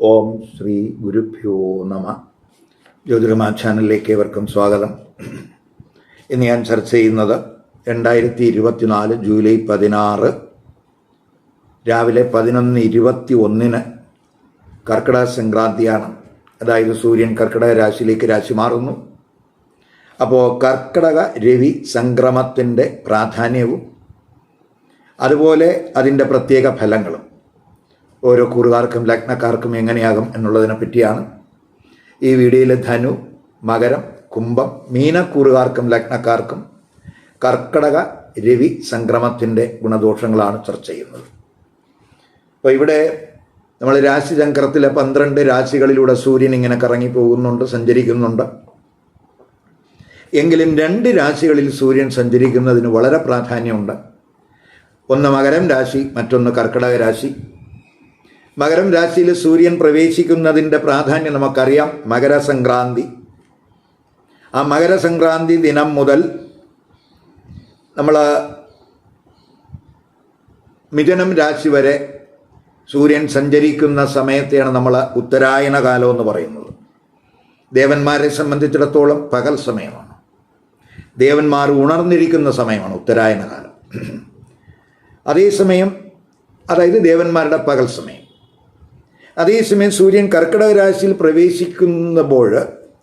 ഓം ശ്രീ ഗുരുഭ്യോ നമ. ജ്യോതിർമാ ചാനലിലേക്ക് ഏവർക്കും സ്വാഗതം. ഇന്ന് ഞാൻ ചർച്ച ചെയ്യുന്നത് രണ്ടായിരത്തി ഇരുപത്തിനാല് ജൂലൈ പതിനാറ് രാവിലെ പതിനൊന്ന് ഇരുപത്തി ഒന്നിന് കർക്കിടക സംക്രാന്തിയാണ്. അതായത് സൂര്യൻ കർക്കിടക രാശിയിലേക്ക് രാശി മാറുന്നു. അപ്പോൾ കർക്കിടക രവി സംക്രമത്തിന്റെ പ്രാധാന്യവും അതുപോലെ അതിന്റെ പ്രത്യേക ഫലങ്ങളും. ഓരോ കൂറുകാർക്കും ലഗ്നക്കാർക്കും എങ്ങനെയാകും എന്നുള്ളതിനെ പറ്റിയാണ് ഈ വീഡിയോയിൽ ധനു മകരം കുംഭം മീനക്കൂറുകാർക്കും ലഗ്നക്കാർക്കും കർക്കടക രവി സംക്രമത്തിന്റെ ഗുണദോഷങ്ങളാണ് ചർച്ച ചെയ്യുന്നത്. അപ്പോൾ ഇവിടെ നമ്മൾ രാശിചക്രത്തിലെ പന്ത്രണ്ട് രാശികളിലൂടെ സൂര്യൻ ഇങ്ങനെ കറങ്ങി പോകുന്നുണ്ട് സഞ്ചരിക്കുന്നുണ്ട്. എങ്കിലും രണ്ട് രാശികളിൽ സൂര്യൻ സഞ്ചരിക്കുന്നതിന് വളരെ പ്രാധാന്യമുണ്ട്. ഒന്ന് മകരം രാശി മറ്റൊന്ന് കർക്കടക രാശി. മകരം രാശിയിൽ സൂര്യൻ പ്രവേശിക്കുന്നതിന്റെ പ്രാധാന്യം നമുക്കറിയാം. മകരസംക്രാന്തി. ആ മകരസംക്രാന്തി ദിനം മുതൽ നമ്മൾ മിഥുനം രാശി വരെ സൂര്യൻ സഞ്ചരിക്കുന്ന സമയത്തെയാണ് നമ്മൾ ഉത്തരായന കാലം എന്ന് പറയുന്നത്. ദേവന്മാരെ സംബന്ധിച്ചിടത്തോളം പകൽ സമയമാണ്. ദേവന്മാർ ഉണർന്നിരിക്കുന്ന സമയമാണ് ഉത്തരായന കാലം. അതേസമയം അതായത് ദേവന്മാരുടെ പകൽ സമയം. അതേസമയം സൂര്യൻ കർക്കിടക രാശിയിൽ പ്രവേശിക്കുമ്പോൾ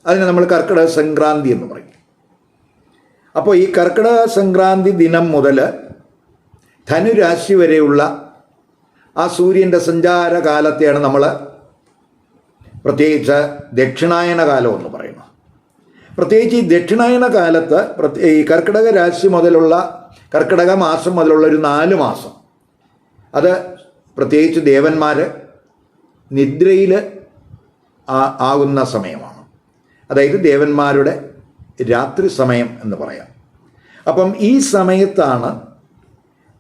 അതിനെ നമ്മൾ കർക്കിടക സംക്രാന്തി എന്ന് പറയും. അപ്പോൾ ഈ കർക്കിടക സംക്രാന്തി ദിനം മുതൽ ധനുരാശി വരെയുള്ള ആ സൂര്യന്റെ സഞ്ചാര കാലത്തെയാണ് നമ്മൾ പ്രത്യേകിച്ച് ദക്ഷിണായന കാലം എന്ന് പറയുന്നത്. പ്രത്യേകിച്ച് ഈ ദക്ഷിണായന കാലത്ത് ഈ കർക്കിടക രാശി മുതലുള്ള കർക്കിടക മാസം മുതലുള്ള ഒരു നാല് മാസം. അത് പ്രത്യേകിച്ച് ദേവന്മാർ നിദ്രയിൽ ആകുന്ന സമയമാണ്. അതായത് ദേവന്മാരുടെ രാത്രി സമയം എന്ന് പറയാം. അപ്പം ഈ സമയത്താണ്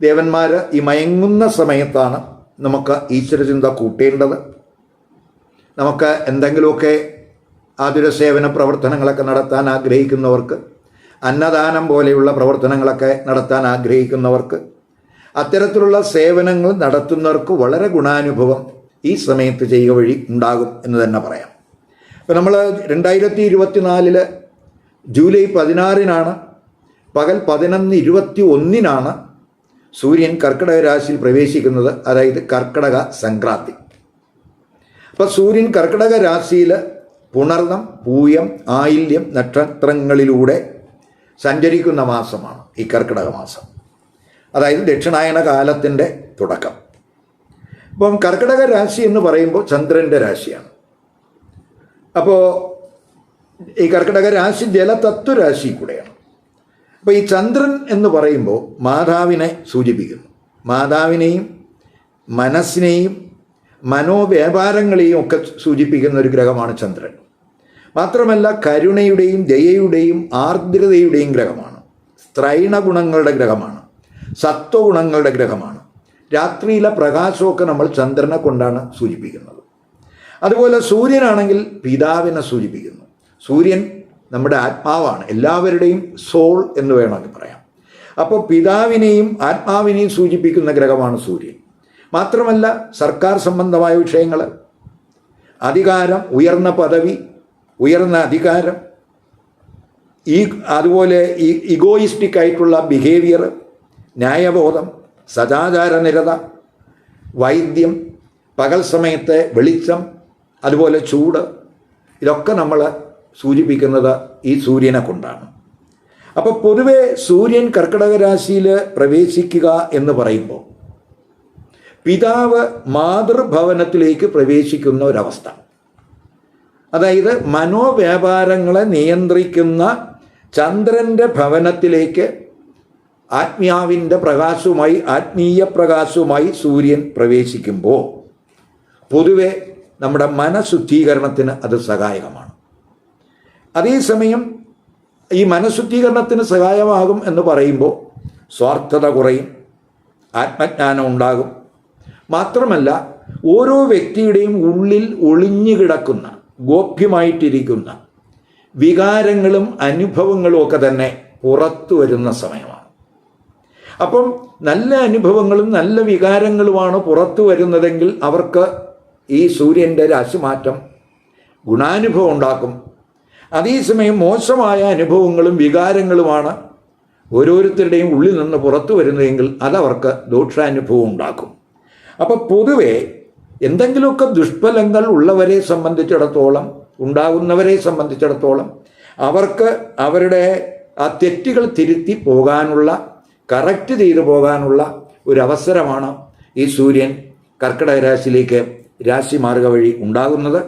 ദേവന്മാർ ഈ മയങ്ങുന്ന സമയത്താണ് നമുക്ക് ഈശ്വരചിന്ത കൂട്ടേണ്ടത്. നമുക്ക് എന്തെങ്കിലുമൊക്കെ ആതുര സേവന പ്രവർത്തനങ്ങളൊക്കെ നടത്താൻ ആഗ്രഹിക്കുന്നവർക്ക് അന്നദാനം പോലെയുള്ള പ്രവർത്തനങ്ങളൊക്കെ നടത്താൻ ആഗ്രഹിക്കുന്നവർക്ക് അത്തരത്തിലുള്ള സേവനങ്ങൾ നടത്തുന്നവർക്ക് വളരെ ഗുണാനുഭവം ഈ സമയത്ത് ചെയ്യുക വഴി ഉണ്ടാകും എന്ന് തന്നെ പറയാം. അപ്പോൾ നമ്മൾ രണ്ടായിരത്തി ഇരുപത്തിനാലിൽ ജൂലൈ പതിനാറിനാണ് പകൽ പതിനൊന്ന് ഇരുപത്തി ഒന്നിനാണ് സൂര്യൻ കർക്കിടക രാശിയിൽ പ്രവേശിക്കുന്നത് അതായത് കർക്കിടക സംക്രാന്തി. അപ്പോൾ സൂര്യൻ കർക്കിടക രാശിയിൽ പുണർന്നം പൂയം ആയില്യം നക്ഷത്രങ്ങളിലൂടെ സഞ്ചരിക്കുന്ന മാസമാണ് ഈ കർക്കിടക മാസം. അതായത് ദക്ഷിണായന കാലത്തിന്റെ തുടക്കം. ഇപ്പം കർക്കിടക രാശി എന്ന് പറയുമ്പോൾ ചന്ദ്രന്റെ രാശിയാണ്. അപ്പോൾ ഈ കർക്കിടക രാശി ജലതത്വരാശി കൂടെയാണ്. അപ്പോൾ ഈ ചന്ദ്രൻ എന്ന് പറയുമ്പോൾ മാതാവിനെ സൂചിപ്പിക്കുന്നു. മാതാവിനെയും മനസ്സിനെയും മനോവ്യാപാരങ്ങളെയും ഒക്കെ സൂചിപ്പിക്കുന്ന ഒരു ഗ്രഹമാണ് ചന്ദ്രൻ. മാത്രമല്ല കരുണയുടെയും ദയയുടെയും ആർദ്രതയുടെയും ഗ്രഹമാണ്. സ്ത്രൈണ ഗുണങ്ങളുടെ ഗ്രഹമാണ്. സത്വഗുണങ്ങളുടെ ഗ്രഹമാണ്. രാത്രിയിലെ പ്രകാശമൊക്കെ നമ്മൾ ചന്ദ്രനെ കൊണ്ടാണ് സൂചിപ്പിക്കുന്നത്. അതുപോലെ സൂര്യനാണെങ്കിൽ പിതാവിനെ സൂചിപ്പിക്കുന്നു. സൂര്യൻ നമ്മുടെ ആത്മാവാണ്. എല്ലാവരുടെയും സോൾ എന്ന് വേണമെങ്കിൽ പറയാം. അപ്പോൾ പിതാവിനെയും ആത്മാവിനെയും സൂചിപ്പിക്കുന്ന ഗ്രഹമാണ് സൂര്യൻ. മാത്രമല്ല സർക്കാർ സംബന്ധമായ വിഷയങ്ങൾ അധികാരം ഉയർന്ന പദവി ഉയർന്ന അധികാരം ഈ അതുപോലെ ഈ ഇഗോയിസ്റ്റിക് ആയിട്ടുള്ള ബിഹേവിയർ ന്യായബോധം സദാചാരനിരത വൈദ്യം പകൽ സമയത്തെ വെളിച്ചം അതുപോലെ ചൂട് ഇതൊക്കെ നമ്മൾ സൂചിപ്പിക്കുന്നത് ഈ സൂര്യനെ കൊണ്ടാണ്. അപ്പോൾ പൊതുവെ സൂര്യൻ കർക്കിടക രാശിയിൽ പ്രവേശിക്കുക എന്ന് പറയുമ്പോൾ പിതാവ് മാതൃഭവനത്തിലേക്ക് പ്രവേശിക്കുന്ന ഒരവസ്ഥ. അതായത് മനോവ്യാപാരങ്ങളെ നിയന്ത്രിക്കുന്ന ചന്ദ്രന്റെ ഭവനത്തിലേക്ക് ആത്മാവിന്റെ പ്രകാശവുമായി ആത്മീയ പ്രകാശവുമായി സൂര്യൻ പ്രവേശിക്കുമ്പോൾ പൊതുവെ നമ്മുടെ മനഃശുദ്ധീകരണത്തിന് അത് സഹായകമാണ്. അതേസമയം ഈ മനഃശുദ്ധീകരണത്തിന് സഹായമാകും എന്ന് പറയുമ്പോൾ സ്വാർത്ഥത കുറയും ആത്മജ്ഞാനം ഉണ്ടാകും. മാത്രമല്ല ഓരോ വ്യക്തിയുടെയും ഉള്ളിൽ ഒളിഞ്ഞു കിടക്കുന്ന ഗോപ്യമായിട്ടിരിക്കുന്ന വികാരങ്ങളും അനുഭവങ്ങളും ഒക്കെ തന്നെ പുറത്തു വരുന്ന സമയമാണ്. അപ്പം നല്ല അനുഭവങ്ങളും നല്ല വികാരങ്ങളുമാണ് പുറത്തു വരുന്നതെങ്കിൽ അവർക്ക് ഈ സൂര്യന്റെ രാശിമാറ്റം ഗുണാനുഭവം ഉണ്ടാക്കും. അതേസമയം മോശമായ അനുഭവങ്ങളും വികാരങ്ങളുമാണ് ഓരോരുത്തരുടെയും ഉള്ളിൽ നിന്ന് പുറത്തു വരുന്നതെങ്കിൽ അതവർക്ക് ദോഷാനുഭവം ഉണ്ടാക്കും. അപ്പോൾ പൊതുവെ എന്തെങ്കിലുമൊക്കെ ദുഷ്ഫലങ്ങൾ ഉള്ളവരെ സംബന്ധിച്ചിടത്തോളം ഉണ്ടാകുന്നവരെ സംബന്ധിച്ചിടത്തോളം അവർക്ക് അവരുടെ ആ തെറ്റുകൾ തിരുത്തി പോകാനുള്ള കറക്റ്റ് ചെയ്തു പോകാനുള്ള ഒരു അവസരമാണ് ഈ സൂര്യൻ കർക്കിടക രാശിയിലേക്ക് രാശി മാർഗ വഴി ഉണ്ടാകുന്നത്.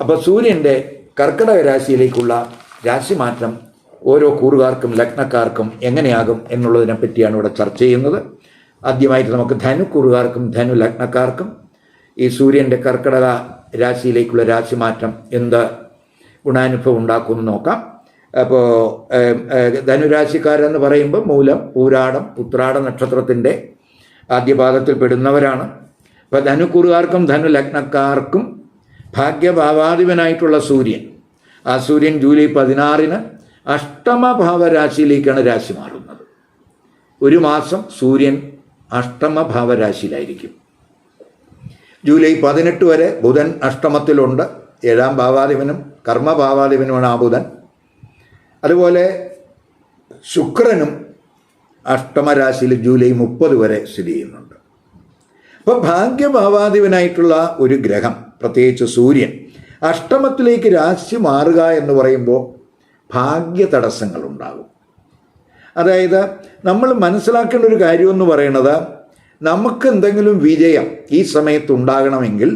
അപ്പോൾ സൂര്യന്റെ കർക്കിടക രാശിയിലേക്കുള്ള രാശിമാറ്റം ഓരോ കൂറുകാർക്കും ലഗ്നക്കാർക്കും എങ്ങനെയാകും എന്നുള്ളതിനെ പറ്റിയാണ് ഇവിടെ ചർച്ച ചെയ്യുന്നത്. ആദ്യമായിട്ട് നമുക്ക് ധനു കൂറുകാർക്കും ധനു ലഗ്നക്കാർക്കും ഈ സൂര്യന്റെ കർക്കിടക രാശിയിലേക്കുള്ള രാശിമാറ്റം എന്ത് ഗുണാനുഭവം ഉണ്ടാക്കുമെന്ന് നോക്കാം. അപ്പോൾ ധനുരാശിക്കാരെന്ന് പറയുമ്പോൾ മൂലം പൂരാടം ഉത്രാട നക്ഷത്രത്തിന്റെ ആദ്യപാദത്തിൽ പെടുന്നവരാണ് അപ്പോൾ ധനുക്കുറുകാർക്കും ധനു ലഗ്നക്കാർക്കും ഭാഗ്യഭാവാധിപനായിട്ടുള്ള സൂര്യൻ. ആ സൂര്യൻ ജൂലൈ പതിനാറിന് അഷ്ടമഭാവരാശിയിലേക്കാണ് രാശി മാറുന്നത്. ഒരു മാസം സൂര്യൻ അഷ്ടമഭാവരാശിയിലായിരിക്കും. ജൂലൈ പതിനെട്ട് വരെ ബുധൻ അഷ്ടമത്തിലുണ്ട്. ഏഴാം ഭാവാധിപനും കർമ്മഭാവാധിപനുമാണ് ആ ബുധൻ. അതുപോലെ ശുക്രനും അഷ്ടമരാശിയിൽ ജൂലൈ മുപ്പത് വരെ സ്ഥിതി ചെയ്യുന്നുണ്ട്. അപ്പോൾ ഭാഗ്യഭാവാധിപനായിട്ടുള്ള ഒരു ഗ്രഹം പ്രത്യേകിച്ച് സൂര്യൻ അഷ്ടമത്തിലേക്ക് രാശി മാറുക എന്ന് പറയുമ്പോൾ ഭാഗ്യ തടസ്സങ്ങൾ ഉണ്ടാകും. അതായത് നമ്മൾ മനസ്സിലാക്കേണ്ട ഒരു കാര്യമെന്ന് പറയുന്നത് നമുക്ക് എന്തെങ്കിലും വിജയം ഈ സമയത്ത് ഉണ്ടാകണമെങ്കിൽ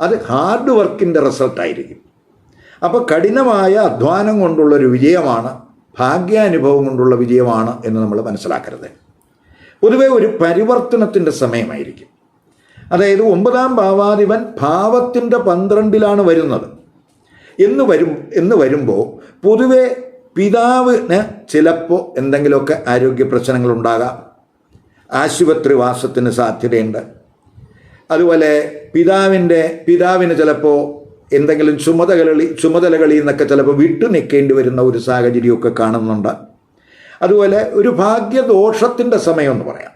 അത് ഹാർഡ് വർക്കിന്റെ റിസൾട്ടായിരിക്കും. അപ്പോൾ കഠിനമായ അധ്വാനം കൊണ്ടുള്ള ഒരു വിജയമാണ് ഭാഗ്യാനുഭവം കൊണ്ടുള്ള വിജയമാണ് എന്ന് നമ്മൾ മനസ്സിലാക്കരുത്. പൊതുവെ ഒരു പരിവർത്തനത്തിന്റെ സമയമായിരിക്കും. അതായത് ഒമ്പതാം ഭാവാധിപൻ ഭാവത്തിന്റെ പന്ത്രണ്ടിലാണ് വരുന്നത്. എന്ന് വരും എന്ന് വരുമ്പോൾ പൊതുവെ പിതാവിന് ചിലപ്പോൾ എന്തെങ്കിലുമൊക്കെ ആരോഗ്യ പ്രശ്നങ്ങളുണ്ടാകാം ആശുപത്രിവാസത്തിന് സാധ്യതയുണ്ട്. അതുപോലെ പിതാവിന്റെ പിതാവിന് ചിലപ്പോൾ എന്തെങ്കിലും ചുമതലകളിൽ ചുമതലകളിൽ നിന്നൊക്കെ ചിലപ്പോൾ വിട്ടു നിൽക്കേണ്ടി വരുന്ന ഒരു സാഹചര്യമൊക്കെ കാണുന്നുണ്ട്. അതുപോലെ ഒരു ഭാഗ്യദോഷത്തിന്റെ സമയമെന്ന് പറയാം.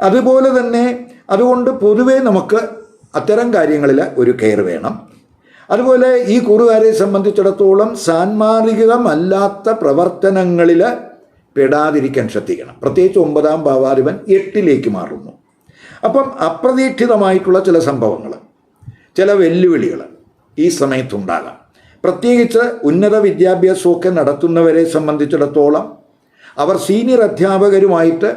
അതുപോലെ തന്നെ അതുകൊണ്ട് പൊതുവേ നമുക്ക് അത്തരം കാര്യങ്ങളിൽ ഒരു കെയർ വേണം. അതുപോലെ ഈ കുറുകാരെ സംബന്ധിച്ചിടത്തോളം സാൻമാർഗികമല്ലാത്ത പ്രവർത്തനങ്ങളിൽ പെടാതിരിക്കാൻ ശ്രദ്ധിക്കണം. പ്രത്യേകിച്ച് ഒമ്പതാം ഭാവാധിപൻ എട്ടിലേക്ക് മാറുന്നു. അപ്പം അപ്രതീക്ഷിതമായിട്ടുള്ള ചില സംഭവങ്ങൾ ചില വെല്ലുവിളികൾ ഈ സമയത്തുണ്ടാകാം. പ്രത്യേകിച്ച് ഉന്നത വിദ്യാഭ്യാസമൊക്കെ നടത്തുന്നവരെ സംബന്ധിച്ചിടത്തോളം അവർ സീനിയർ അധ്യാപകരുമായിട്ട്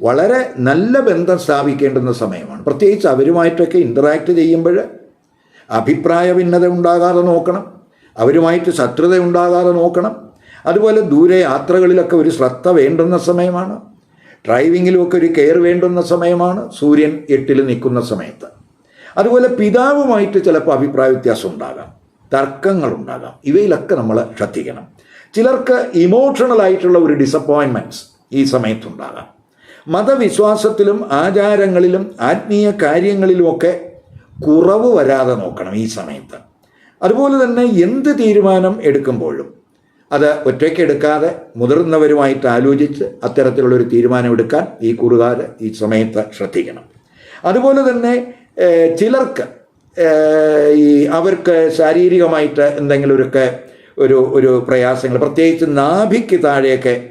വളരെ നല്ല ബന്ധം സ്ഥാപിക്കേണ്ടുന്ന സമയമാണ്. പ്രത്യേകിച്ച് അവരുമായിട്ടൊക്കെ ഇന്ററാക്ട് ചെയ്യുമ്പോൾ അഭിപ്രായ ഭിന്നത ഉണ്ടാകാതെ നോക്കണം അവരുമായിട്ട് ശത്രുത ഉണ്ടാകാതെ നോക്കണം. അതുപോലെ ദൂരെ യാത്രകളിലൊക്കെ ഒരു ശ്രദ്ധ വേണ്ടുന്ന സമയമാണ്. ഡ്രൈവിങ്ങിലുമൊക്കെ ഒരു കെയർ വേണ്ടുന്ന സമയമാണ്. സൂര്യൻ എട്ടിൽ നിൽക്കുന്ന സമയത്ത്. അതുപോലെ പിതാവുമായിട്ട് ചിലപ്പോൾ അഭിപ്രായ വ്യത്യാസം ഉണ്ടാകാം. തർക്കങ്ങൾ ഉണ്ടാകാം. ഇവയിലൊക്കെ നമ്മൾ ശ്രദ്ധിക്കണം. ചിലർക്ക് ഇമോഷണൽ ആയിട്ടുള്ള ഒരു ഡിസപ്പോയിൻമെന്റ്സ് ഈ സമയത്തുണ്ടാകാം. മതവിശ്വാസത്തിലും ആചാരങ്ങളിലും ആത്മീയ കാര്യങ്ങളിലുമൊക്കെ കുറവ് വരാതെ നോക്കണം ഈ സമയത്ത്. അതുപോലെ തന്നെ എന്ത് തീരുമാനം എടുക്കുമ്പോഴും അത് ഒറ്റയ്ക്ക് എടുക്കാതെ മുതിർന്നവരുമായിട്ട് ആലോചിച്ച് അത്തരത്തിലുള്ളൊരു തീരുമാനം എടുക്കാൻ ഈ കുറുകാർ ഈ സമയത്ത് ശ്രദ്ധിക്കണം. അതുപോലെ തന്നെ ചിലർക്ക് ഈ അവർക്ക് ശാരീരികമായിട്ട് എന്തെങ്കിലുമൊക്കെ ഒരു ഒരു പ്രയാസങ്ങൾ പ്രത്യേകിച്ച് നാഭിക്ക് താഴെയൊക്കെ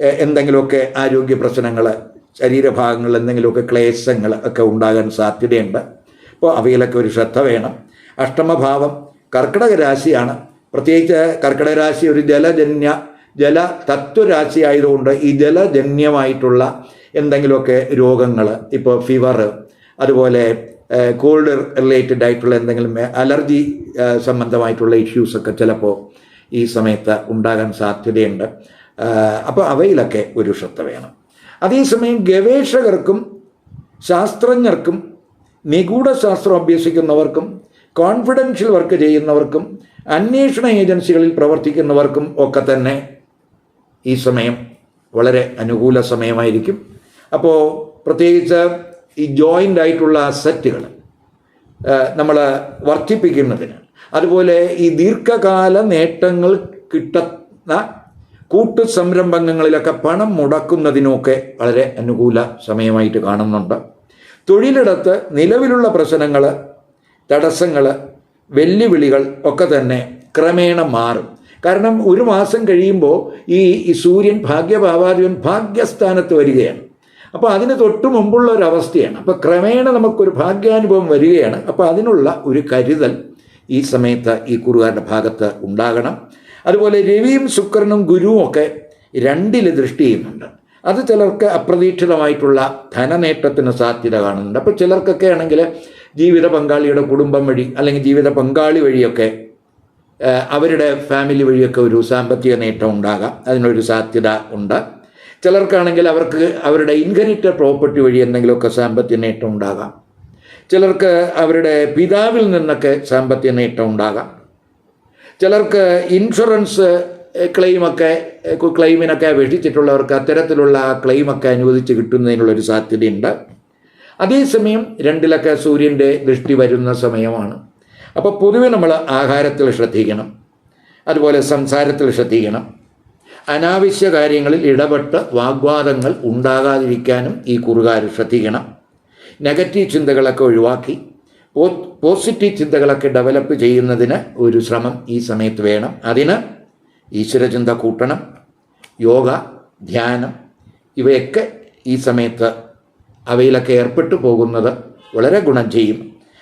എന്തെങ്കിലുമൊക്കെ ആരോഗ്യ പ്രശ്നങ്ങൾ ശരീരഭാഗങ്ങളിൽ എന്തെങ്കിലുമൊക്കെ ക്ലേശങ്ങൾ ഒക്കെ ഉണ്ടാകാൻ സാധ്യതയുണ്ട്. അപ്പോൾ അവയിലൊക്കെ ഒരു ശ്രദ്ധ വേണം. അഷ്ടമഭാവം കർക്കിടക രാശിയാണ്. പ്രത്യേകിച്ച് കർക്കിടക രാശി ഒരു ജലജന്യ ജല തത്വരാശി ആയതുകൊണ്ട് ഈ ജലജന്യമായിട്ടുള്ള എന്തെങ്കിലുമൊക്കെ രോഗങ്ങൾ ഇപ്പോൾ ഫീവർ അതുപോലെ കോൾഡ് റിലേറ്റഡ് ആയിട്ടുള്ള എന്തെങ്കിലും അലർജി സംബന്ധമായിട്ടുള്ള ഇഷ്യൂസൊക്കെ ചിലപ്പോൾ ഈ സമയത്ത് ഉണ്ടാകാൻ സാധ്യതയുണ്ട്. അപ്പോൾ അവയിലൊക്കെ ഒരു ശ്രദ്ധ വേണം. അതേസമയം ഗവേഷകർക്കും ശാസ്ത്രജ്ഞർക്കും നിഗൂഢ ശാസ്ത്രം അഭ്യസിക്കുന്നവർക്കും കോൺഫിഡൻഷ്യൽ വർക്ക് ചെയ്യുന്നവർക്കും അന്വേഷണ ഏജൻസികളിൽ പ്രവർത്തിക്കുന്നവർക്കും ഒക്കെ തന്നെ ഈ സമയം വളരെ അനുകൂല സമയമായിരിക്കും. അപ്പോൾ പ്രത്യേകിച്ച് ഈ ജോയിന്റ് ആയിട്ടുള്ള അസറ്റുകൾ നമ്മൾ വർദ്ധിപ്പിക്കുന്നതിന്. അതുപോലെ ഈ ദീർഘകാല നേട്ടങ്ങൾ കിട്ടുന്ന കൂട്ടു സംരംഭങ്ങളിലൊക്കെ പണം മുടക്കുന്നതിനൊക്കെ വളരെ അനുകൂല സമയമായിട്ട് കാണുന്നുണ്ട്. തൊഴിലിടത്ത് നിലവിലുള്ള പ്രശ്നങ്ങൾ തടസ്സങ്ങൾ വെല്ലുവിളികൾ ഒക്കെ തന്നെ ക്രമേണ മാറും. കാരണം ഒരു മാസം കഴിയുമ്പോൾ ഈ സൂര്യൻ ഭാഗ്യഭാവാധിപൻ ഭാഗ്യസ്ഥാനത്ത് വരികയാണ്. അപ്പോൾ അതിന് തൊട്ട് മുമ്പുള്ള ഒരു അവസ്ഥയാണ്. അപ്പോൾ ക്രമേണ നമുക്കൊരു ഭാഗ്യാനുഭവം വരികയാണ്. അപ്പോൾ അതിനുള്ള ഒരു കരുതൽ ഈ സമയത്ത് ഈ കുറുകാരുടെ ഭാഗത്ത് ഉണ്ടാകണം. അതുപോലെ രവിയും ശുക്രനും ഗുരുവും ഒക്കെ രണ്ടിൽ ദൃഷ്ടി ചെയ്യുന്നുണ്ട്. അത് ചിലർക്ക് അപ്രതീക്ഷിതമായിട്ടുള്ള ധനനേട്ടത്തിന് സാധ്യത കാണുന്നുണ്ട്. അപ്പോൾ ചിലർക്കൊക്കെ ആണെങ്കിൽ ജീവിത പങ്കാളിയുടെ കുടുംബം വഴി അല്ലെങ്കിൽ ജീവിത പങ്കാളി വഴിയൊക്കെ അവരുടെ ഫാമിലി വഴിയൊക്കെ ഒരു സാമ്പത്തിക നേട്ടം ഉണ്ടാകാം. അതിനൊരു സാധ്യത ഉണ്ട്. ചിലർക്കാണെങ്കിൽ അവർക്ക് അവരുടെ ഇൻഹെറിറ്റഡ് പ്രോപ്പർട്ടി വഴി എന്തെങ്കിലുമൊക്കെ സാമ്പത്തിക നേട്ടം ഉണ്ടാകാം. ചിലർക്ക് അവരുടെ പിതാവിൽ നിന്നൊക്കെ സാമ്പത്തിക നേട്ടം ഉണ്ടാകാം. ചിലർക്ക് ഇൻഷുറൻസ് ക്ലെയിമൊക്കെ ക്ലെയിമിനൊക്കെ അപേക്ഷിച്ചിട്ടുള്ളവർക്ക് അത്തരത്തിലുള്ള ക്ലെയിമൊക്കെ അനുവദിച്ച് കിട്ടുന്നതിനുള്ളൊരു സാധ്യതയുണ്ട്. അതേസമയം രണ്ടിലൊക്കെ സൂര്യന്റെ ദൃഷ്ടി വരുന്ന സമയമാണ്. അപ്പോൾ പൊതുവെ നമ്മൾ ആഹാരത്തിൽ ശ്രദ്ധിക്കണം. അതുപോലെ സംസാരത്തിൽ ശ്രദ്ധിക്കണം. അനാവശ്യ കാര്യങ്ങളിൽ ഇടപെട്ട് വാഗ്വാദങ്ങൾ ഉണ്ടാകാതിരിക്കാനും ഈ കുറുകാർ ശ്രദ്ധിക്കണം. നെഗറ്റീവ് ചിന്തകളൊക്കെ ഒഴിവാക്കി പോസിറ്റീവ് ചിന്തകളൊക്കെ ഡെവലപ്പ് ചെയ്യുന്നതിന് ഒരു ശ്രമം ഈ സമയത്ത് വേണം. അതിന് ഈശ്വരചിന്ത കൂട്ടണം യോഗ ധ്യാനം ഇവയൊക്കെ ഈ സമയത്ത് അവയിലൊക്കെ ഏർപ്പെട്ടു പോകുന്നത് വളരെ ഗുണം ചെയ്യും.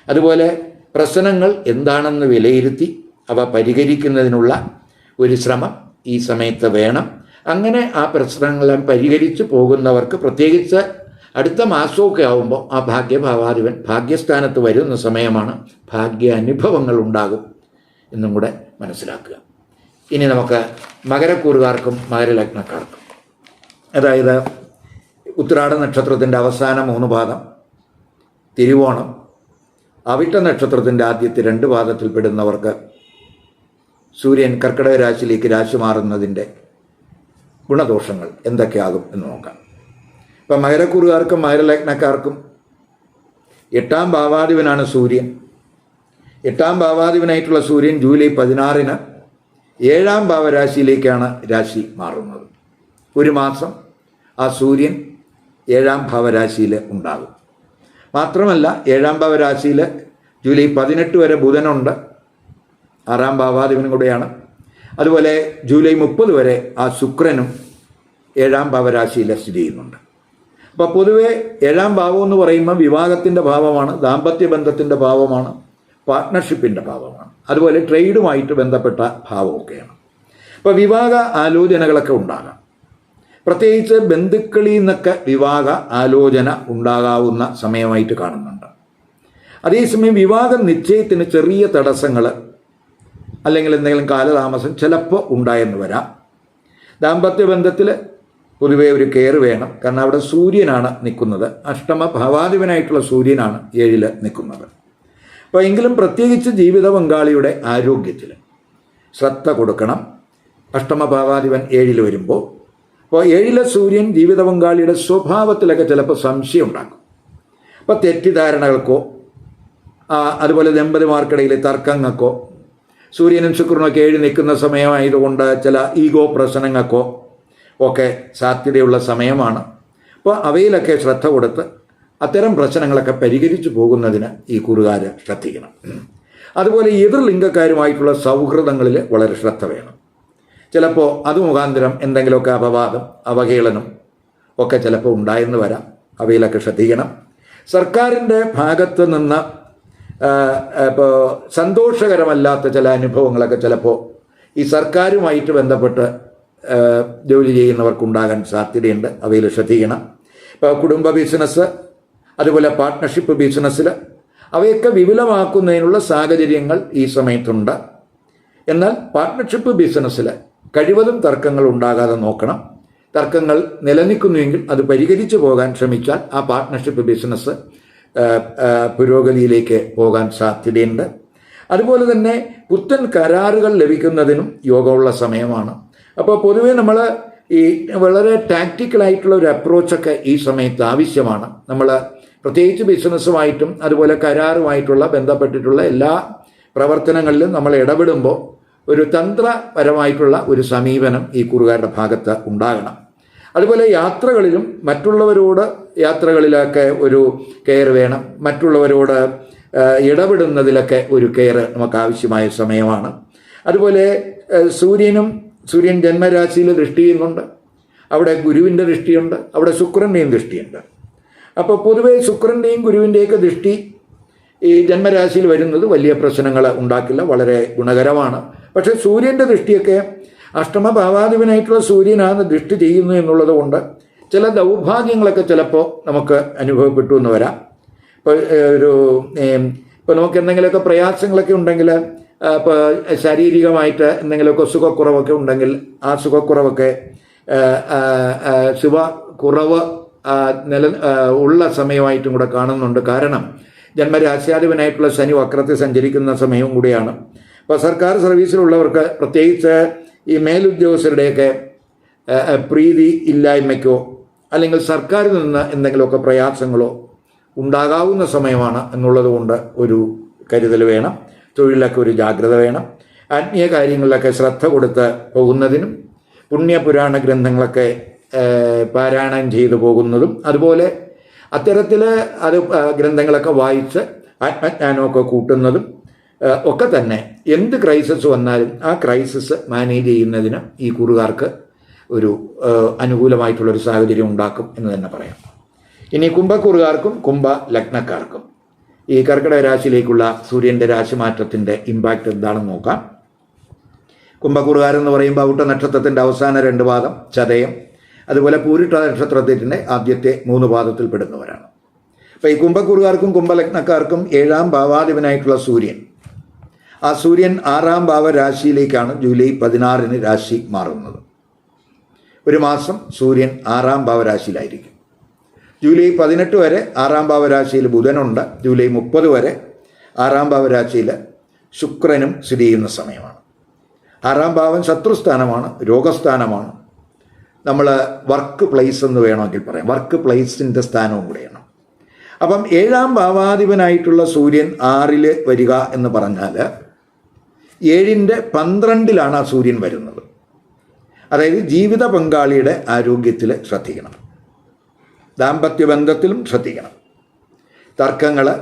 അതുപോലെ പ്രശ്നങ്ങൾ എന്താണെന്ന് വിലയിരുത്തി അവ പരിഹരിക്കുന്നതിനുള്ള ഒരു ശ്രമം ഈ സമയത്ത് വേണം. അങ്ങനെ ആ പ്രശ്നങ്ങളെല്ലാം പരിഹരിച്ച് പോകുന്നവർക്ക് പ്രത്യേകിച്ച് അടുത്ത മാസമൊക്കെ ആവുമ്പോൾ ആ ഭാഗ്യഭാവാധിപൻ ഭാഗ്യസ്ഥാനത്ത് വരുന്ന സമയമാണ് ഭാഗ്യ അനുഭവങ്ങൾ ഉണ്ടാകും എന്നും കൂടെ മനസ്സിലാക്കുക. ഇനി നമുക്ക് മകരക്കൂറുകാർക്കും മകരലഗ്നക്കാർക്കും. അതായത് ഉത്രാട നക്ഷത്രത്തിന്റെ അവസാന മൂന്ന് പാദം തിരുവോണം അവിട്ട നക്ഷത്രത്തിന്റെ ആദ്യത്തെ രണ്ട് പാദത്തിൽ പെടുന്നവർക്ക് സൂര്യൻ കർക്കിടക രാശിയിലേക്ക് രാശി മാറുന്നതിന്റെ ഗുണദോഷങ്ങൾ എന്തൊക്കെയാകും എന്ന് നോക്കാം. ഇപ്പം മകരക്കുറുകാർക്കും മകരലഗ്നക്കാർക്കും എട്ടാം ഭാവാധിപനാണ് സൂര്യൻ. എട്ടാം ഭാവാധിപനായിട്ടുള്ള സൂര്യൻ ജൂലൈ പതിനാറിന് ഏഴാം ഭാവരാശിയിലേക്കാണ് രാശി മാറുന്നത്. ഒരു മാസം ആ സൂര്യൻ ഏഴാം ഭാവരാശിയിൽ ഉണ്ടാകും. മാത്രമല്ല ഏഴാം ഭാവരാശിയിൽ ജൂലൈ പതിനെട്ട് വരെ ബുധനുണ്ട്. ആറാം ഭാവാധിപനും കൂടെയാണ്. അതുപോലെ ജൂലൈ മുപ്പത് വരെ ആ ശുക്രനും ഏഴാം ഭാവരാശിയിൽ സ്ഥിതി ചെയ്യുന്നുണ്ട്. അപ്പോൾ പൊതുവെ ഏഴാം ഭാവം എന്ന് പറയുമ്പോൾ വിവാഹത്തിന്റെ ഭാവമാണ് ദാമ്പത്യ ബന്ധത്തിന്റെ ഭാവമാണ് പാർട്ട്ണർഷിപ്പിന്റെ ഭാവമാണ്. അതുപോലെ ട്രേഡുമായിട്ട് ബന്ധപ്പെട്ട ഭാവമൊക്കെയാണ്. അപ്പോൾ വിവാഹ ആലോചനകളൊക്കെ ഉണ്ടാകാം. പ്രത്യേകിച്ച് ബന്ധുക്കളിൽ നിന്നൊക്കെ വിവാഹ ആലോചന ഉണ്ടാകാവുന്ന സമയമായിട്ട് കാണുന്നുണ്ട്. അതേസമയം വിവാഹ നിശ്ചയത്തിന് ചെറിയ തടസ്സങ്ങൾ അല്ലെങ്കിൽ എന്തെങ്കിലും കാലതാമസം ചിലപ്പോൾ ഉണ്ടായെന്ന് വരാം. ദാമ്പത്യ ബന്ധത്തിൽ പൊതുവെ ഒരു കെയർ വേണം. കാരണം അവിടെ സൂര്യനാണ് നിൽക്കുന്നത്. അഷ്ടമ ഭാവാധിപനായിട്ടുള്ള സൂര്യനാണ് ഏഴിൽ നിൽക്കുന്നത്. അപ്പോൾ എങ്കിലും പ്രത്യേകിച്ച് ജീവിത പങ്കാളിയുടെ ആരോഗ്യത്തിൽ ശ്രദ്ധ കൊടുക്കണം. അഷ്ടമ ഭാവാധിപൻ ഏഴിൽ വരുമ്പോൾ അപ്പോൾ ഏഴിലെ സൂര്യൻ ജീവിത പങ്കാളിയുടെ സ്വഭാവത്തിലൊക്കെ ചിലപ്പോൾ സംശയം ഉണ്ടാക്കും. അപ്പോൾ തെറ്റിദ്ധാരണകൾക്കോ അതുപോലെ ദമ്പതിമാർക്കിടയിൽ തർക്കങ്ങൾക്കോ സൂര്യനും ശുക്രനൊക്കെ ഏഴ് നിൽക്കുന്ന സമയമായതുകൊണ്ട് ചില ഈഗോ പ്രശ്നങ്ങൾക്കോ ഒക്കെ സാധ്യതയുള്ള സമയമാണ്. അപ്പോൾ അവയിലൊക്കെ ശ്രദ്ധ കൊടുത്ത് അത്തരം പ്രശ്നങ്ങളൊക്കെ പരിഹരിച്ചു പോകുന്നതിന് ഈ കുറുകാർ ശ്രദ്ധിക്കണം. അതുപോലെ എതിർ ലിംഗക്കാരുമായിട്ടുള്ള സൗഹൃദങ്ങളിൽ വളരെ ശ്രദ്ധ വേണം. ചിലപ്പോൾ അത് മുഖാന്തരം എന്തെങ്കിലുമൊക്കെ അപവാദം അവഹേളനം ഒക്കെ ചിലപ്പോൾ ഉണ്ടായെന്ന് വരാം. അവയിലൊക്കെ ശ്രദ്ധിക്കണം. സർക്കാരിന്റെ ഭാഗത്ത് നിന്ന് ഇപ്പോൾ സന്തോഷകരമല്ലാത്ത ചില അനുഭവങ്ങളൊക്കെ ചിലപ്പോൾ ഈ സർക്കാരുമായിട്ട് ബന്ധപ്പെട്ട് ജോലി ചെയ്യുന്നവർക്കുണ്ടാകാൻ സാധ്യതയുണ്ട്. അവയിൽ ശ്രദ്ധിക്കണം. ഇപ്പോൾ കുടുംബ ബിസിനസ് അതുപോലെ പാർട്ട്ണർഷിപ്പ് ബിസിനസ്സിൽ അവയൊക്കെ വിപുലമാക്കുന്നതിനുള്ള സാഹചര്യങ്ങൾ ഈ സമയത്തുണ്ട്. എന്നാൽ പാർട്ട്ണർഷിപ്പ് ബിസിനസ്സിൽ കഴിവതും തർക്കങ്ങൾ ഉണ്ടാകാതെ നോക്കണം. തർക്കങ്ങൾ നിലനിൽക്കുന്നുവെങ്കിൽ അത് പരിഹരിച്ചു പോകാൻ ശ്രമിച്ചാൽ ആ പാർട്ട്ണർഷിപ്പ് ബിസിനസ് പുരോഗതിയിലേക്ക് പോകാൻ സാധ്യതയുണ്ട്. അതുപോലെ തന്നെ പുത്തൻ കരാറുകൾ ലഭിക്കുന്നതിനും യോഗമുള്ള സമയമാണ്. അപ്പോൾ പൊതുവേ നമ്മൾ ഈ വളരെ ടാക്റ്റിക്കലായിട്ടുള്ള ഒരു അപ്രോച്ചൊക്കെ ഈ സമയത്ത് ആവശ്യമാണ്. നമ്മൾ പ്രത്യേകിച്ച് ബിസിനസ്സുമായിട്ടും അതുപോലെ കരാറുമായിട്ടുള്ള ബന്ധപ്പെട്ടിട്ടുള്ള എല്ലാ പ്രവർത്തനങ്ങളിലും നമ്മൾ ഇടപെടുമ്പോൾ ഒരു തന്ത്രപരമായിട്ടുള്ള ഒരു സമീപനം ഈ കുറുകാരുടെ ഭാഗത്ത് ഉണ്ടാകണം. അതുപോലെ യാത്രകളിലും മറ്റുള്ളവരോട് യാത്രകളിലൊക്കെ ഒരു കെയർ വേണം. മറ്റുള്ളവരോട് ഇടപെടുന്നതിലൊക്കെ ഒരു കെയർ നമുക്ക് ആവശ്യമായ സമയമാണ്. അതുപോലെ സൂര്യനും സൂര്യൻ ജന്മരാശിയിൽ ദൃഷ്ടി ചെയ്യുന്നുണ്ട്. അവിടെ ഗുരുവിന്റെ ദൃഷ്ടിയുണ്ട്. അവിടെ ശുക്രന്റെയും ദൃഷ്ടിയുണ്ട്. അപ്പോൾ പൊതുവേ ശുക്രന്റെയും ഗുരുവിന്റെയൊക്കെ ദൃഷ്ടി ഈ ജന്മരാശിയിൽ വരുന്നത് വലിയ പ്രശ്നങ്ങൾ ഉണ്ടാക്കില്ല. വളരെ ഗുണകരമാണ്. പക്ഷേ സൂര്യന്റെ ദൃഷ്ടിയൊക്കെ അഷ്ടമഭാവാധിപനായിട്ടുള്ള സൂര്യനാണ് ദൃഷ്ടി ചെയ്യുന്നു എന്നുള്ളത് കൊണ്ട് ചില ദൗർഭാഗ്യങ്ങളൊക്കെ ചിലപ്പോൾ നമുക്ക് അനുഭവപ്പെട്ടു എന്ന് വരാം. ഇപ്പോൾ ഒരു ഇപ്പോൾ നമുക്ക് എന്തെങ്കിലുമൊക്കെ പ്രയാസങ്ങളൊക്കെ ഉണ്ടെങ്കിൽ ഇപ്പോൾ ശാരീരികമായിട്ട് എന്തെങ്കിലുമൊക്കെ സുഖക്കുറവൊക്കെ ഉണ്ടെങ്കിൽ ആ സുഖക്കുറവൊക്കെ ശുഭ കുറവ് നില ഉള്ള സമയമായിട്ടും കൂടെ കാണുന്നുണ്ട്. കാരണം ജന്മരാശ്യാധിപനായിട്ടുള്ള ശനി വക്രത്തിൽ സഞ്ചരിക്കുന്ന സമയവും കൂടിയാണ്. അപ്പോൾ സർക്കാർ സർവീസിലുള്ളവർക്ക് പ്രത്യേകിച്ച് ഈ മേലുദ്യോഗസ്ഥരുടെയൊക്കെ പ്രീതി ഇല്ലായ്മയ്ക്കോ അല്ലെങ്കിൽ സർക്കാരിൽ നിന്ന് എന്തെങ്കിലുമൊക്കെ പ്രയാസങ്ങളോ ഉണ്ടാകാവുന്ന സമയമാണ് എന്നുള്ളതുകൊണ്ട് ഒരു കരുതൽ വേണം തൊഴിലൊക്കെ ഒരു ജാഗ്രത വേണം. ആത്മീയ കാര്യങ്ങളിലൊക്കെ ശ്രദ്ധ കൊടുത്ത് പോകുന്നതിനും പുണ്യപുരാണ ഗ്രന്ഥങ്ങളൊക്കെ പാരായണം ചെയ്തു പോകുന്നതും അതുപോലെ അത്തരത്തിൽ അത് ഗ്രന്ഥങ്ങളൊക്കെ വായിച്ച് ആത്മജ്ഞാനമൊക്കെ കൂട്ടുന്നതും ഒക്കെ തന്നെ. എന്ത് ക്രൈസിസ് വന്നാലും ആ ക്രൈസിസ് മാനേജ് ചെയ്യുന്നതിന് ഈ കുറുകാർക്ക് ഒരു അനുകൂലമായിട്ടുള്ളൊരു സാഹചര്യം ഉണ്ടാക്കും എന്ന് തന്നെ പറയാം. ഇനി കുംഭക്കുറുകാർക്കും കുംഭ ലഗ്നക്കാർക്കും. ഈ കർക്കിടക രാശിയിലേക്കുള്ള സൂര്യന്റെ രാശിമാറ്റത്തിന്റെ ഇമ്പാക്റ്റ് എന്താണെന്ന് നോക്കാം. കുംഭക്കുറുകാരെന്ന് പറയുമ്പോൾ ഔട്ട നക്ഷത്രത്തിന്റെ അവസാന രണ്ട് പാദം ചതയം അതുപോലെ പൂരിട്ട നക്ഷത്രത്തിന്റെ ആദ്യത്തെ മൂന്ന് പാദത്തിൽ പെടുന്നവരാണ്. അപ്പോൾ ഈ കുംഭക്കുറുകാർക്കും കുംഭലഗ്നക്കാർക്കും ഏഴാം ഭാവാധിപനായിട്ടുള്ള സൂര്യൻ ആ സൂര്യൻ ആറാം ഭാവ രാശിയിലേക്കാണ് ജൂലൈ പതിനാറിന് രാശി മാറുന്നത്. ഒരു മാസം സൂര്യൻ ആറാം ഭാവരാശിയിലായിരിക്കും. ജൂലൈ പതിനെട്ട് വരെ ആറാം ഭാവരാശിയിൽ ബുധനുണ്ട്. ജൂലൈ മുപ്പത് വരെ ആറാം ഭാവരാശിയിൽ ശുക്രനും സ്ഥിതി ചെയ്യുന്ന സമയമാണ്. ആറാം ഭാവൻ ശത്രുസ്ഥാനമാണ് രോഗസ്ഥാനമാണ്. നമ്മൾ വർക്ക് പ്ലേസ് എന്ന് വേണമെങ്കിൽ പറയാം. വർക്ക് പ്ലേസിന്റെ സ്ഥാനവും കൂടെയാണ്. അപ്പം ഏഴാം ഭാവാധിപനായിട്ടുള്ള സൂര്യൻ ആറിൽ വരിക എന്ന് പറഞ്ഞാൽ ഏഴിന്റെ പന്ത്രണ്ടിലാണ് ആ സൂര്യൻ വരുന്നത്. അതായത് ജീവിത പങ്കാളിയുടെ ആരോഗ്യത്തിൽ ശ്രദ്ധിക്കണം. ദാമ്പത്യ ബന്ധത്തിലും ശ്രദ്ധിക്കണം. തർക്കങ്ങൾ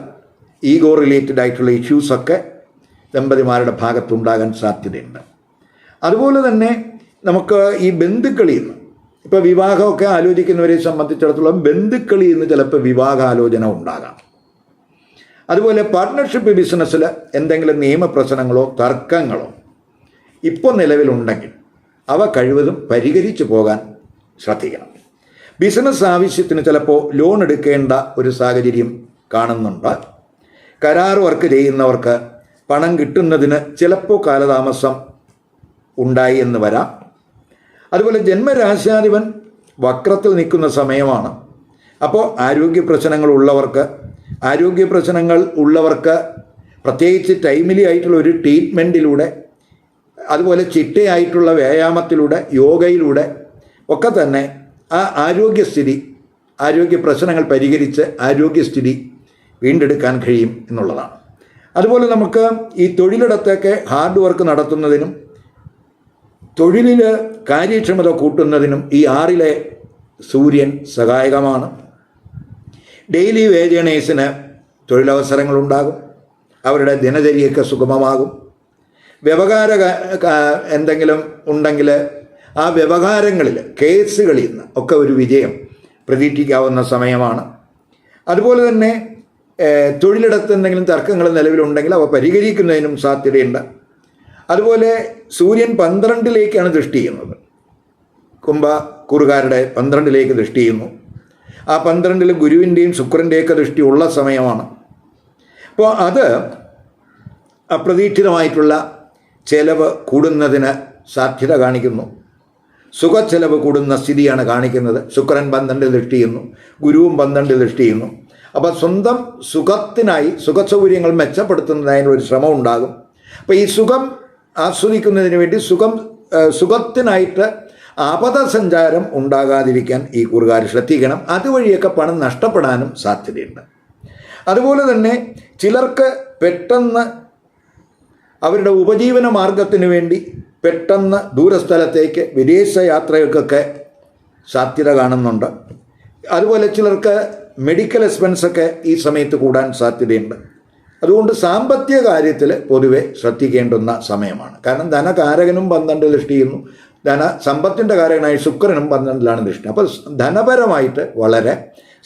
ഈഗോ റിലേറ്റഡ് ആയിട്ടുള്ള ഇഷ്യൂസൊക്കെ ദമ്പതിമാരുടെ ഭാഗത്തുണ്ടാകാൻ സാധ്യതയുണ്ട്. അതുപോലെ തന്നെ നമുക്ക് ഈ ബന്ധുക്കളിൽ നിന്ന് ഇപ്പോൾ വിവാഹമൊക്കെ ആലോചിക്കുന്നവരെ സംബന്ധിച്ചിടത്തോളം ബന്ധുക്കളിൽ നിന്ന് ചിലപ്പോൾ വിവാഹാലോചന ഉണ്ടാകാം. അതുപോലെ പാർട്ട്ണർഷിപ്പ് ബിസിനസ്സിൽ എന്തെങ്കിലും നിയമപ്രശ്നങ്ങളോ തർക്കങ്ങളോ ഇപ്പോൾ നിലവിലുണ്ടെങ്കിൽ അവ കഴിവതും പരിഹരിച്ചു പോകാൻ ശ്രദ്ധിക്കണം. ബിസിനസ് ആവശ്യത്തിന് ചിലപ്പോൾ ലോൺ എടുക്കേണ്ട ഒരു സാഹചര്യം കാണുന്നുണ്ട്. കരാർ വർക്ക് ചെയ്യുന്നവർക്ക് പണം കിട്ടുന്നതിന് ചിലപ്പോൾ കാലതാമസം ഉണ്ടായി എന്ന് വരാം. അതുപോലെ ജന്മരാശാധിപൻ വക്രത്തിൽ നിൽക്കുന്ന സമയമാണ്. അപ്പോൾ ആരോഗ്യ പ്രശ്നങ്ങൾ ഉള്ളവർക്ക് ആരോഗ്യ പ്രശ്നങ്ങൾ ഉള്ളവർക്ക് പ്രത്യേകിച്ച് ടൈമിലി ആയിട്ടുള്ള ഒരു ട്രീറ്റ്മെന്റിലൂടെ അതുപോലെ ചിട്ടയായിട്ടുള്ള വ്യായാമത്തിലൂടെ യോഗയിലൂടെ ഒക്കെ തന്നെ ആ ആരോഗ്യസ്ഥിതി ആരോഗ്യ പ്രശ്നങ്ങൾ പരിഹരിച്ച് ആരോഗ്യസ്ഥിതി വീണ്ടെടുക്കാൻ കഴിയും എന്നുള്ളതാണ്. അതുപോലെ നമുക്ക് ഈ തൊഴിലിടത്തൊക്കെ ഹാർഡ് വർക്ക് നടത്തുന്നതിനും തൊഴിലിൽ കാര്യക്ഷമത കൂട്ടുന്നതിനും ഈ ആറിലെ സൂര്യൻ സഹായകമാണ്. ഡെയിലി വേജേണേഴ്സിന് തൊഴിലവസരങ്ങളുണ്ടാകും. അവരുടെ ദിനചര്യയൊക്കെ സുഗമമാകും. വ്യവഹാര എന്തെങ്കിലും ഉണ്ടെങ്കിൽ ആ വ്യവഹാരങ്ങളിൽ കേസുകളിൽ നിന്ന് ഒക്കെ ഒരു വിജയം പ്രതീക്ഷിക്കാവുന്ന സമയമാണ്. അതുപോലെ തന്നെ തൊഴിലിടത്ത് എന്തെങ്കിലും തർക്കങ്ങൾ നിലവിലുണ്ടെങ്കിൽ അവ പരിഹരിക്കുന്നതിനും സാധ്യതയുണ്ട്. അതുപോലെ സൂര്യൻ പന്ത്രണ്ടിലേക്കാണ് ദൃഷ്ടി ചെയ്യുന്നത്. കുംഭ കുറുകാരുടെ പന്ത്രണ്ടിലേക്ക് ദൃഷ്ടി ചെയ്യുന്നു. ആ പന്ത്രണ്ടിൽ ഗുരുവിന്റെയും ശുക്രന്റെയൊക്കെ ദൃഷ്ടി ഉള്ള സമയമാണ്. അപ്പോൾ അത് അപ്രതീക്ഷിതമായിട്ടുള്ള ചെലവ് കൂടുന്നതിന് സാധ്യത കാണിക്കുന്നു. സുഖച്ചെലവ് കൂടുന്ന സ്ഥിതിയാണ് കാണിക്കുന്നത്. ശുക്രൻ പന്ത്രണ്ട് ദൃഷ്ടി ചെയ്യുന്നു ഗുരുവും പന്ത്രണ്ട് ദൃഷ്ടി ചെയ്യുന്നു അപ്പോൾ സ്വന്തം സുഖത്തിനായി സുഖസൗകര്യങ്ങൾ മെച്ചപ്പെടുത്തുന്നതിന് ഒരു ശ്രമം ഉണ്ടാകും. അപ്പോൾ ഈ സുഖം ആസ്വദിക്കുന്നതിന് വേണ്ടി സുഖം സുഖത്തിനായിട്ട് അപഥസഞ്ചാരം ഉണ്ടാകാതിരിക്കാൻ ഈ കൂറുകാർ ശ്രദ്ധിക്കണം. അതുവഴിയൊക്കെ പണം നഷ്ടപ്പെടാനും സാധ്യതയുണ്ട്. അതുപോലെ തന്നെ ചിലർക്ക് പെട്ടെന്ന് അവരുടെ ഉപജീവന മാർഗത്തിന് വേണ്ടി പെട്ടെന്ന് ദൂരസ്ഥലത്തേക്ക് വിദേശ യാത്രകൾക്കൊക്കെ സാധ്യത കാണുന്നുണ്ട്. അതുപോലെ ചിലർക്ക് മെഡിക്കൽ എക്സ്പെൻസൊക്കെ ഈ സമയത്ത് കൂടാൻ സാധ്യതയുണ്ട്. അതുകൊണ്ട് സാമ്പത്തിക കാര്യത്തിൽ പൊതുവെ ശ്രദ്ധിക്കേണ്ടുന്ന സമയമാണ്. കാരണം ധനകാരകനും പന്ത്രണ്ട് ദൃഷ്ടി ചെയ്യുന്നു ധന സമ്പത്തിന്റെ കാരകനായ ശുക്രനും പന്ത്രണ്ടിലാണ് ദൃഷ്ടി. അപ്പോൾ ധനപരമായിട്ട് വളരെ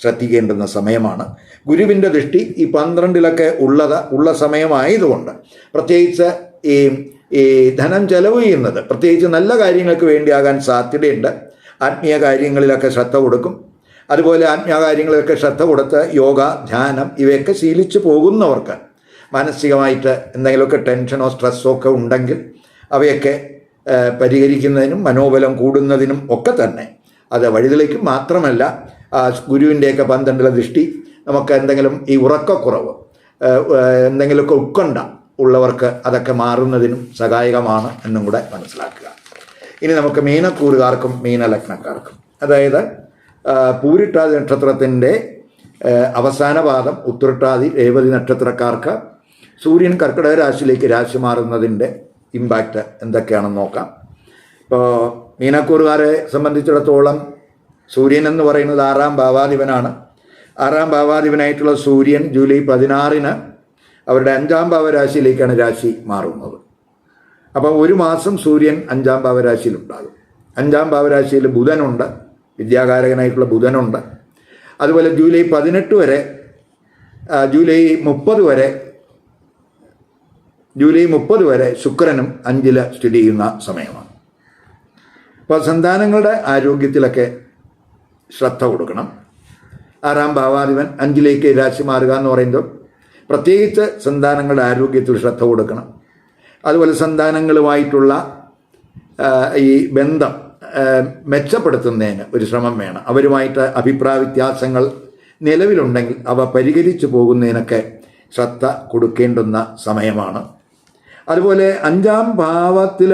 ശ്രദ്ധിക്കേണ്ടുന്ന സമയമാണ്. ഗുരുവിന്റെ ദൃഷ്ടി ഈ പന്ത്രണ്ടിലൊക്കെ ഉള്ളത് ഉള്ള സമയമായതുകൊണ്ട് പ്രത്യേകിച്ച് ഈ ഈ ധനം ചെലവ് ചെയ്യുന്നത് പ്രത്യേകിച്ച് നല്ല കാര്യങ്ങൾക്ക് വേണ്ടിയാകാൻ സാധ്യതയുണ്ട്. ആത്മീയ കാര്യങ്ങളിലൊക്കെ ശ്രദ്ധ കൊടുക്കും. അതുപോലെ ആത്മീയ കാര്യങ്ങളിലൊക്കെ ശ്രദ്ധ കൊടുത്ത് യോഗ ധ്യാനം ഇവയൊക്കെ ശീലിച്ചു പോകുന്നവർക്ക് മാനസികമായിട്ട് എന്തെങ്കിലുമൊക്കെ ടെൻഷനോ സ്ട്രെസ്സോ ഒക്കെ ഉണ്ടെങ്കിൽ അവയൊക്കെ പരിഹരിക്കുന്നതിനും മനോബലം കൂടുന്നതിനും ഒക്കെ തന്നെ. അത് വഴിതെളിക്കും മാത്രമല്ല ഗുരുവിന്റെയൊക്കെ പന്ത്രണ്ടിലെ ദൃഷ്ടി നമുക്ക് എന്തെങ്കിലും ഈ ഉറക്കക്കുറവ് എന്തെങ്കിലുമൊക്കെ ഉത്കണ്ഠ ഉള്ളവർക്ക് അതൊക്കെ മാറുന്നതിനും സഹായകമാണ് എന്നും കൂടെ മനസ്സിലാക്കുക. ഇനി നമുക്ക് മീനക്കൂറുകാർക്കും മീനലഗ്നക്കാർക്കും. അതായത് പൂരിട്ടാതി നക്ഷത്രത്തിന്റെ അവസാന പാദം ഉത്തരട്ടാതി രേവതി നക്ഷത്രക്കാർക്ക് സൂര്യൻ കർക്കിടക രാശിയിലേക്ക് രാശി മാറുന്നതിന്റെ ഇമ്പാക്റ്റ് എന്തൊക്കെയാണെന്ന് നോക്കാം. ഇപ്പോൾ മീനക്കൂറുകാരെ സംബന്ധിച്ചിടത്തോളം സൂര്യൻ എന്ന് പറയുന്നത് ആറാം ഭാവാധിപനാണ്. ആറാം ഭാവാധിപനായിട്ടുള്ള സൂര്യൻ ജൂലൈ പതിനാറിന് അവരുടെ അഞ്ചാം ഭാവരാശിയിലേക്കാണ് രാശി മാറുന്നത്. അപ്പോൾ ഒരു മാസം സൂര്യൻ അഞ്ചാം ഭാവരാശിയിലുണ്ടാകും. അഞ്ചാം ഭാവരാശിയിൽ ബുധനുണ്ട് വിദ്യാകാരകനായിട്ടുള്ള ബുധനുണ്ട്. അതുപോലെ ജൂലൈ പതിനെട്ട് വരെ ജൂലൈ മുപ്പത് വരെ ജൂലൈ മുപ്പത് വരെ ശുക്രനും അഞ്ചിൽ സ്ഥിതി ചെയ്യുന്ന സമയമാണ്. അപ്പോൾ സന്താനങ്ങളുടെ ആരോഗ്യത്തിലൊക്കെ ശ്രദ്ധ കൊടുക്കണം. ആറാം ഭാവാധിപൻ അഞ്ചിലേക്ക് രാശി മാറുക എന്ന് പറയുമ്പോൾ പ്രത്യേകിച്ച് സന്താനങ്ങളുടെ ആരോഗ്യത്തിൽ ശ്രദ്ധ കൊടുക്കണം. അതുപോലെ സന്താനങ്ങളുമായിട്ടുള്ള ഈ ബന്ധം മെച്ചപ്പെടുത്തുന്നതിന് ഒരു ശ്രമം വേണം. അവരുമായിട്ട് അഭിപ്രായ വ്യത്യാസങ്ങൾ നിലവിലുണ്ടെങ്കിൽ അവ പരിഹരിച്ചു പോകുന്നതിനൊക്കെ ശ്രദ്ധ കൊടുക്കേണ്ടുന്ന സമയമാണ്. അതുപോലെ അഞ്ചാം ഭാവത്തിൽ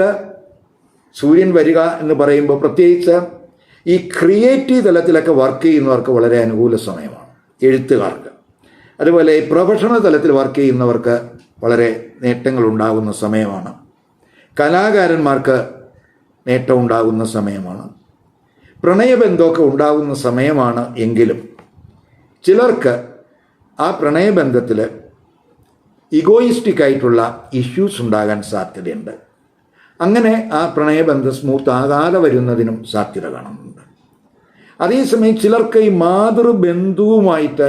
സൂര്യൻ വരിക എന്ന് പറയുമ്പോൾ പ്രത്യേകിച്ച് ഈ ക്രിയേറ്റീവ് തലത്തിലൊക്കെ വർക്ക് ചെയ്യുന്നവർക്ക് വളരെ അനുകൂല സമയമാണ് എഴുത്തുകാർക്ക്. അതുപോലെ ഈ പ്രൊഫഷണൽ തലത്തിൽ വർക്ക് ചെയ്യുന്നവർക്ക് വളരെ നേട്ടങ്ങൾ ഉണ്ടാകുന്ന സമയമാണ്. കലാകാരന്മാർക്ക് നേട്ടം ഉണ്ടാകുന്ന സമയമാണ്. പ്രണയബന്ധമൊക്കെ ഉണ്ടാകുന്ന സമയമാണ് എങ്കിലും ചിലർക്ക് ആ പ്രണയബന്ധത്തിൽ ഇഗോയിസ്റ്റിക് ആയിട്ടുള്ള ഇഷ്യൂസ് ഉണ്ടാകാൻ സാധ്യതയുണ്ട്. അങ്ങനെ ആ പ്രണയബന്ധം സ്മൂത്ത് ആകാതെ വരുന്നതിനും സാധ്യത കാണുന്നുണ്ട്. അതേസമയം ചിലർക്ക് ഈ മാതൃബന്ധുവുമായിട്ട്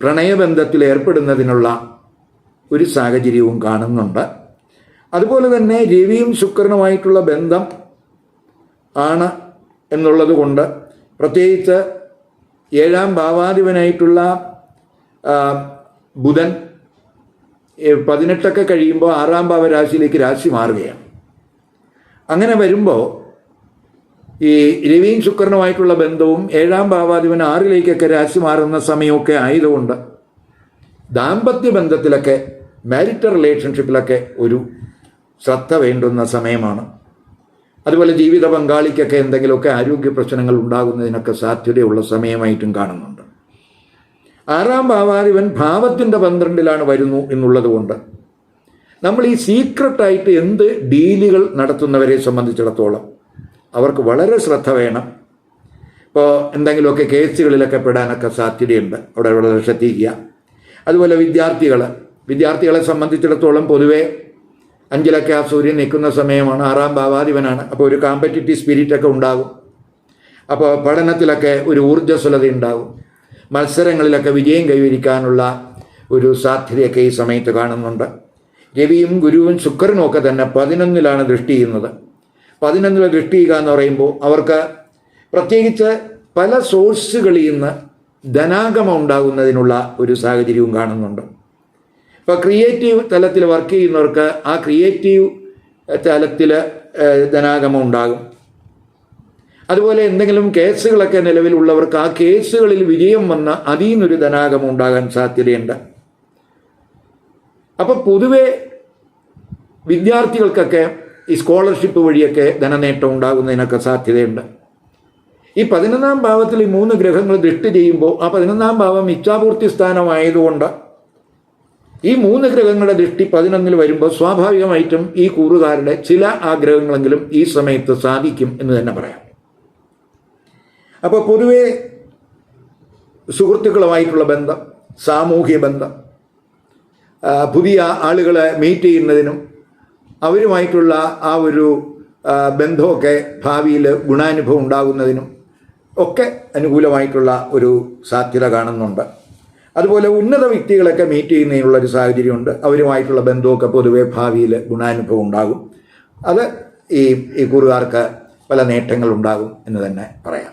പ്രണയബന്ധത്തിൽ ഏർപ്പെടുന്നതിനുള്ള ഒരു സാഹചര്യവും കാണുന്നുണ്ട്. അതുപോലെ തന്നെ രവിയും ശുക്രനുമായിട്ടുള്ള ബന്ധം ആണ് എന്നുള്ളത് കൊണ്ട് പ്രത്യേകിച്ച് ഏഴാം ഭാവാധിപനായിട്ടുള്ള ബുധൻ പതിനെട്ടൊക്കെ കഴിയുമ്പോൾ ആറാം ഭാവരാശിയിലേക്ക് രാശി മാറുകയാണ്. അങ്ങനെ വരുമ്പോൾ ഈ രവിയും ശുക്രനുമായിട്ടുള്ള ബന്ധവും ഏഴാം ഭാവാധിപൻ ആറിലേക്കൊക്കെ രാശി മാറുന്ന സമയമൊക്കെ ആയതുകൊണ്ട് ദാമ്പത്യ ബന്ധത്തിലൊക്കെ മാരിറ്റൽ റിലേഷൻഷിപ്പിലൊക്കെ ഒരു ശ്രദ്ധ വേണ്ടുന്ന സമയമാണ്. അതുപോലെ ജീവിത പങ്കാളിക്കൊക്കെ എന്തെങ്കിലുമൊക്കെ ആരോഗ്യ പ്രശ്നങ്ങൾ ഉണ്ടാകുന്നതിനൊക്കെ സാധ്യതയുള്ള സമയമായിട്ടും കാണുന്നുണ്ട്. ആറാം ഭാവാധിപൻ ഭാവത്തിന്റെ പന്ത്രണ്ടിലാണ് വരുന്നു എന്നുള്ളത് കൊണ്ട് നമ്മൾ ഈ സീക്രട്ടായിട്ട് എന്ത് ഡീലുകൾ നടത്തുന്നവരെ സംബന്ധിച്ചിടത്തോളം അവർക്ക് വളരെ ശ്രദ്ധ വേണം. ഇപ്പോൾ എന്തെങ്കിലുമൊക്കെ കേസുകളിലൊക്കെ പെടാനൊക്കെ സാധ്യതയുണ്ട്. അവിടെ വളരെ ശ്രദ്ധിക്കുക. അതുപോലെ വിദ്യാർത്ഥികൾ വിദ്യാർത്ഥികളെ സംബന്ധിച്ചിടത്തോളം പൊതുവേ അഞ്ചിലൊക്കെ ആ സൂര്യൻ നിൽക്കുന്ന സമയമാണ്. ആറാം ഭാവാധിപനാണ്. അപ്പോൾ ഒരു കോമ്പറ്റിറ്റീവ് സ്പിരിറ്റൊക്കെ ഉണ്ടാകും. അപ്പോൾ പഠനത്തിലൊക്കെ ഒരു ഊർജസ്വലത ഉണ്ടാകും മത്സരങ്ങളിലൊക്കെ വിജയം കൈവരിക്കാനുള്ള ഒരു സാധ്യതയൊക്കെ ഈ സമയത്ത് കാണുന്നുണ്ട്. രവിയും ഗുരുവും ശുക്രനും ഒക്കെ തന്നെ പതിനൊന്നിലാണ് ദൃഷ്ടി ചെയ്യുന്നത്. പതിനൊന്നിൽ ദൃഷ്ടി ചെയ്യുക എന്ന് പറയുമ്പോൾ അവർക്ക് പ്രത്യേകിച്ച് പല സോഴ്സുകളിൽ നിന്ന് ധനാഗമം ഉണ്ടാകുന്നതിനുള്ള ഒരു സാഹചര്യവും കാണുന്നുണ്ട്. ഇപ്പോൾ ക്രിയേറ്റീവ് തലത്തിൽ വർക്ക് ചെയ്യുന്നവർക്ക് ആ ക്രിയേറ്റീവ് തലത്തിൽ ധനാഗമം ഉണ്ടാകും. അതുപോലെ എന്തെങ്കിലും കേസുകളൊക്കെ നിലവിലുള്ളവർക്ക് ആ കേസുകളിൽ വിജയം വന്ന അതിൽ നിന്നൊരു ധനാഗമം ഉണ്ടാകാൻ സാധ്യതയുണ്ട്. അപ്പോൾ പൊതുവെ വിദ്യാർത്ഥികൾക്കൊക്കെ ഈ സ്കോളർഷിപ്പ് വഴിയൊക്കെ ധനനേട്ടം ഉണ്ടാകുന്നതിനൊക്കെ സാധ്യതയുണ്ട്. ഈ പതിനൊന്നാം ഭാവത്തിൽ ഈ മൂന്ന് ഗ്രഹങ്ങൾ ദൃഷ്ടി ചെയ്യുമ്പോൾ ആ പതിനൊന്നാം ഭാവം ഇച്ഛാപൂർത്തി സ്ഥാനമായതുകൊണ്ട് ഈ മൂന്ന് ഗ്രഹങ്ങളുടെ ദൃഷ്ടി പതിനൊന്നിൽ വരുമ്പോൾ സ്വാഭാവികമായിട്ടും ഈ കൂറുകാരുടെ ചില ആഗ്രഹങ്ങളെങ്കിലും ഈ സമയത്ത് സാധിക്കും എന്ന് തന്നെ പറയാം. അപ്പോൾ പൊതുവേ സുഹൃത്തുക്കളുമായിട്ടുള്ള ബന്ധം സാമൂഹ്യ ബന്ധം പുതിയ ആളുകളെ മീറ്റ് ചെയ്യുന്നതിനും അവരുമായിട്ടുള്ള ആ ഒരു ബന്ധമൊക്കെ ഭാവിയിൽ ഗുണാനുഭവം ഉണ്ടാകുന്നതിനും ഒക്കെ അനുകൂലമായിട്ടുള്ള ഒരു സാധ്യത കാണുന്നുണ്ട്. അതുപോലെ ഉന്നത വ്യക്തികളൊക്കെ മീറ്റ് ചെയ്യുന്നതിനുള്ള ഒരു സാഹചര്യമുണ്ട്. അവരുമായിട്ടുള്ള ബന്ധമൊക്കെ പൊതുവെ ഭാവിയിൽ ഗുണാനുഭവം ഉണ്ടാകും. അത് ഈ ഈ കൂറുകാർക്ക് പല നേട്ടങ്ങളുണ്ടാകും എന്ന് തന്നെ പറയാം.